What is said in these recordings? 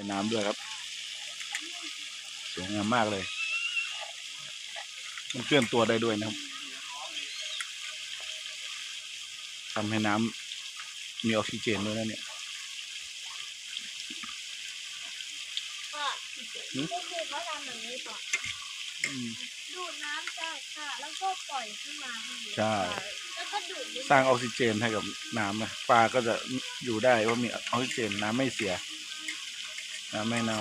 อยน้ำด้วยครับ สวยงามมากเลย มันเคลื่อนตัวได้ด้วยนะครับทำให้น้ำมีออกซิเจนด้วยนะเนี่ยก็ก็คือเขาทำแบบนี้ก่อนอืมดูดน้ำจากค่ะ แล้วก็ปล่อยขึ้นมาข้างบนใช่แล้วก็ดูดขึ้นมสร้างออกซิเจนให้กับน้ำนะปลาก็จะอยู่ได้ว่ามีออกซิเจนน้ำไม่เสีย น้ำไม่เน่า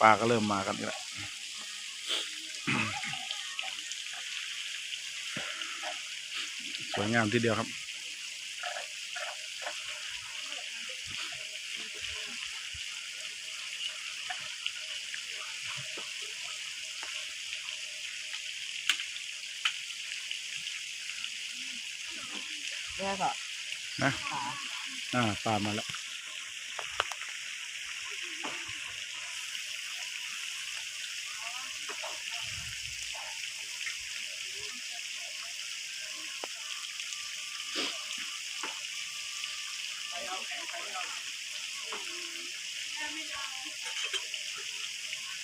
ปลาก็เริ่มมากันอีกแล้วสวยงามทีเดียวครับแม่ก็นะขาอ่าปลามาแล้ว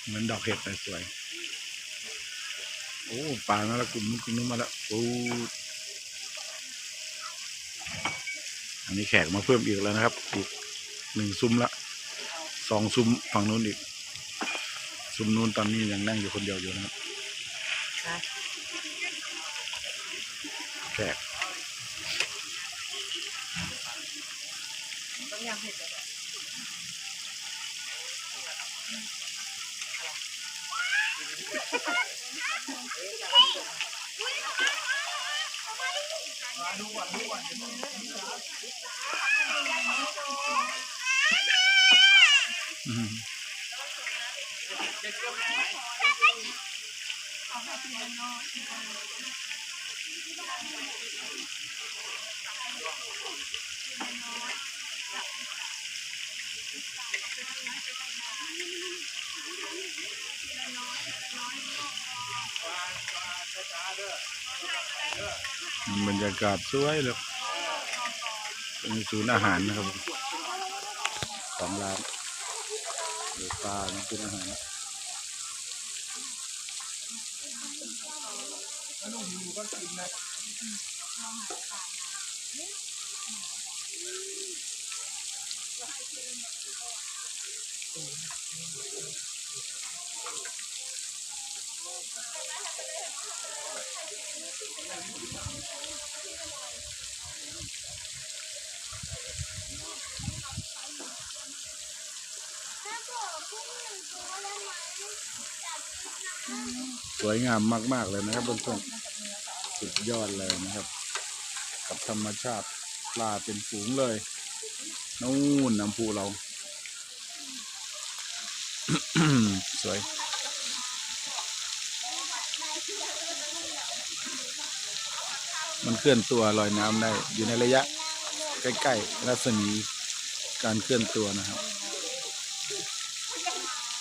เหมือนดอกเห็ดเลยสวย โอ้ปลามาแล้วกลุ่มนู้นกลุ่มนู้นมาแล้วโอ้อันนี้แขกมาเพิ่มอีกแล้วนะครับอีกหนึ่งซุ้มละสองซุ้มฝั่งนู้นอีก ซุ้มนู้นตอนนี้ยังนั่งอยู่คนเดียวอยู่นะครับแขก ต้องยำเห็ดเลยอืม บรรยากาศสวยเลยเป็นศูนย์อาหารนะครับของร้านเดือปลานี่เป็นอาหารอ สวยงามมาก ๆ เลยนะครับเพื่อนๆสุดยอดเลยนะครับ กับธรรมชาติปลาเป็นฝูงเลยนู่นน้ำพุเรา สวย มันเคลื่อนตัวลอยน้ำได้ อยู่ในระยะ ใกล้ๆรัศมีการเคลื่อนตัวนะครับ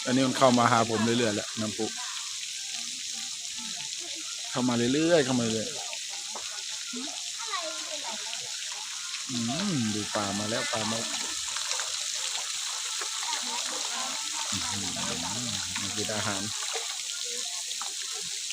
อันนี้มันเข้ามาหาผมเรื่อยๆแหล้วน้ำพุเข้ามาเรื่อยๆเข้ามาเรื่อยอืมดูปลามาแล้วปลามาอืมนี่คืออาหาร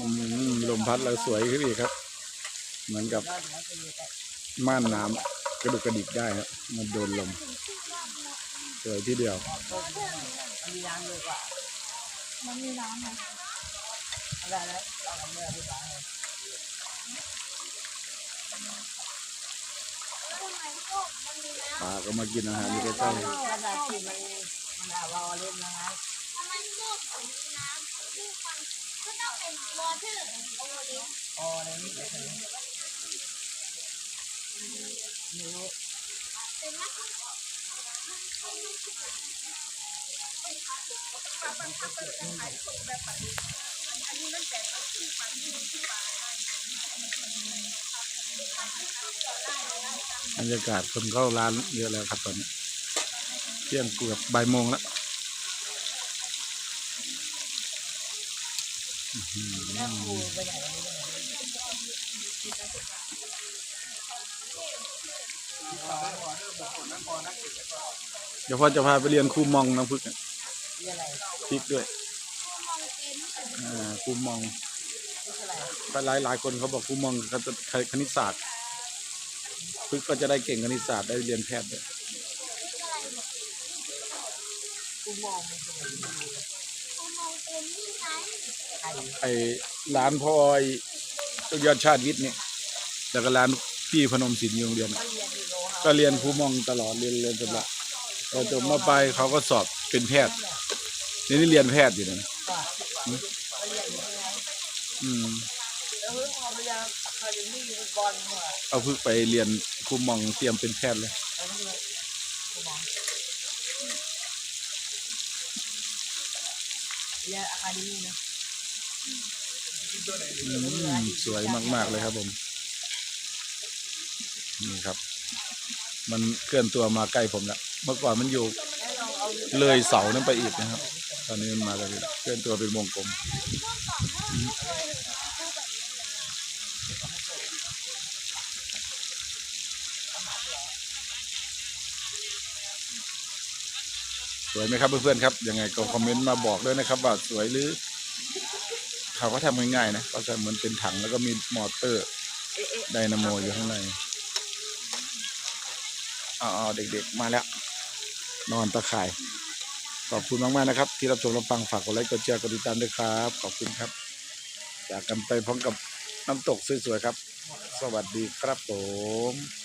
อืมลมพัดแล้วสวยขึ้นอีกครับ เหมือนกับม่านน้ำกระดุกกระดิกได้ครับมันโดนลม สวยที่เดียว มันมีน้ำเยอะกว่ามันมีน้ำไหมอะไรนะเอาน้ำเมื่อดีกว่าทำไมก็มันมีน้ำปลาก็มากินอาหารอยู่ใกล้กระดาษที่มันมันเอาเราเล่นนะครับทำไมก็ถึงมีน้ำคือมัน ก็ต้องเป็นวอเตอร์โอเลี้ยงพอในนี้ก็ถึงนิ้วเป็นนักๆบรรยากาศคนเข้าร้านเยอะแล้วครับตอนนี้เที่ยงเกือบบ่ายโมงแล้ว แม่ครูไปไหนวันนี้ไปไหน เดี๋ยวพ่อจะพาไปเรียนคูมองน้ำพึกอะเรียกอะไรพริกด้วยอ่าคูมองไปหลายหลายคนเขาบอกคูมองเขาจะคณิตศาสตร์พึกก็จะได้เก่งคณิตศาสตร์ได้เรียนแพทย์ด้วยกูมอง ไอ้ร้านพ่อไอ้ยอดชาติวิทย์เนี่ยแล้วก็ร้านพี่พนมสินอยู่โรงเรียนก็เรียนอยู่ะก็เรียนครูมองตลอดเรียนเรียนจบละพอจบมาไปเขาก็สอบเป็นแพทย์นี่นี่เรียนแพทย์อยู่นะก็ก็เนี่ยอืมเอาพึกไปเรียนครูมองเตรียมเป็นแพทย์เลยเลยกูมอง เรียนอะคาเดมี่นะสวยมาก ๆ เลยครับผม นี่ครับ มันเคลื่อนตัวมาใกล้ผมแล้วเมื่อก่อนมันอยู่เอาเลยเสานั้นไปอีกนะครับ ตอนนี้มันมาแล้วเคลื่อนตัวเป็นวงกลม สวยไหมครับเพื่อนๆครับยังไงก็คอมเมนต์มาบอกด้วยนะครับว่าสวยหรือเขาก็ทำง่ายๆนะก็จะเหมือนเป็นถังแล้วก็มีมอเตอร์ไดนาโมอยู่ข้างในอ๋อาเด็กๆมาแล้ว นอนตะข่าย ขอบคุณมากๆนะครับ ที่รับชมรับฟังฝากกดไลค์กดแชร์กดติดตามด้วยครับ ขอบคุณครับจากกันไปพร้อมกับน้ำตกสวยๆครับ สวัสดีครับผม